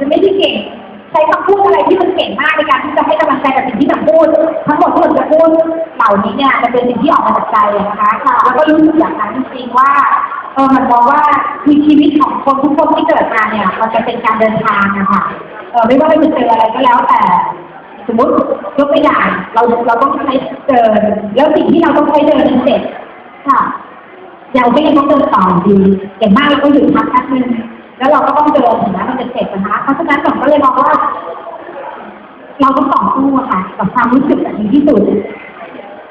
จะไม่ได้เก่ง ใช้คำพูดอะไรที่มันเก่งมากในการที่จะให้กำลังใจกับสิ่งที่มันพูด ทั้งหมดที่มันจะพูดเหล่านี้เนี่ยมันเป็นสิ่งที่ออกมาจากใจนะคะแล้วก็รู้สึกอย่างนั้นจริงๆว่าเออมันมองว่าคือชีวิตของคนทุกคนที่เกิดมาเนี่ย มันจะเป็นการเดินทางนะคะเออไม่ว่าเราจะเจออะไรก็แล้วแต่สมมติยกตัวอย่างเราเราต้องใช้เดินแล้วสิ่งที่เราต้องใช้เดินเป็นเสร็จค่ะเราก็ยังต้องเดินต่อดีอย่างมากเราก็หยุดพักแป๊บนึงแล้วเราก็ต้องเดินถึงแม้มันจะเสร็จนะ ราะฉะนั้นผมก็เลยมองว่า เราต้องต่อสู้อะค่ะกับความรู้สึกแบบนี้ที่สุด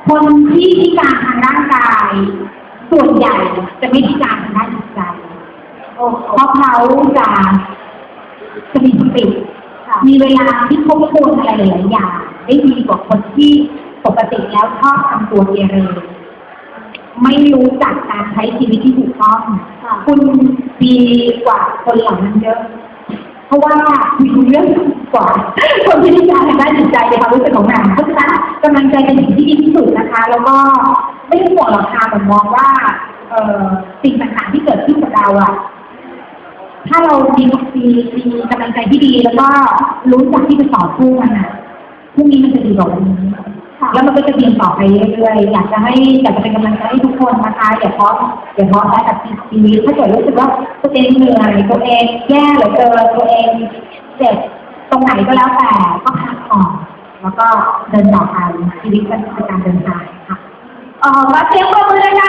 คนที่พิการทางร่างกาย ส่วนใหญ่จะไม่พิการทางด้านจิตใจเพราะเขาจะจะมีสติมีเวลาที่ทบทวนอะไรหลายๆอย่าง ได้ดีกว่าคนที่ปกติแล้วชอบทำตัวเกเรไม่รู้จักการใช้ชีวิตที่ถูกต้อง คุณดีกว่าคนเหล่านั้นเยอะ เพราะว่ามีเรื่องกว่าคนที่นิยามทางด้านจิตใจในความรู้สึกของหนังเพราะฉะนั้นกำลังใจเป็นสิ่งที่ดีที่สุดนะคะ แล้วก็ไม่ต้องห่วงหรอกค่ะผมมองว่าเออสิ่งต่างๆที่เกิดขึ้นกับเราอะถ้าเรามีมีมีกำลังใจที่ดี แล้วก็รู้จักที่จะต่อสู้มันอะพรุ่งนี้มันจะดีกว่าวันนี้ แล้วมันก็จะดีต่อไปเรื่อยๆ อยากจะให้อยากจะเป็นกำลังใจให้ทุกคนนะคะอย่าท้ออย่าท้อแท้กับชีวิตถ้าเกิดรู้สึกว่าตัวเองเหนื่อยตัวเองแย่เหลือเกินตัวเองเจ็บตรงไหนก็แล้วแต่ก็พักผ่อนแล้วก็เดินต่อไปชีวิตก็คือการเดินทางค่ะเอ่อมาเสียงปรบมือดังๆให้กับคุณสามีธิดานะครับด้วย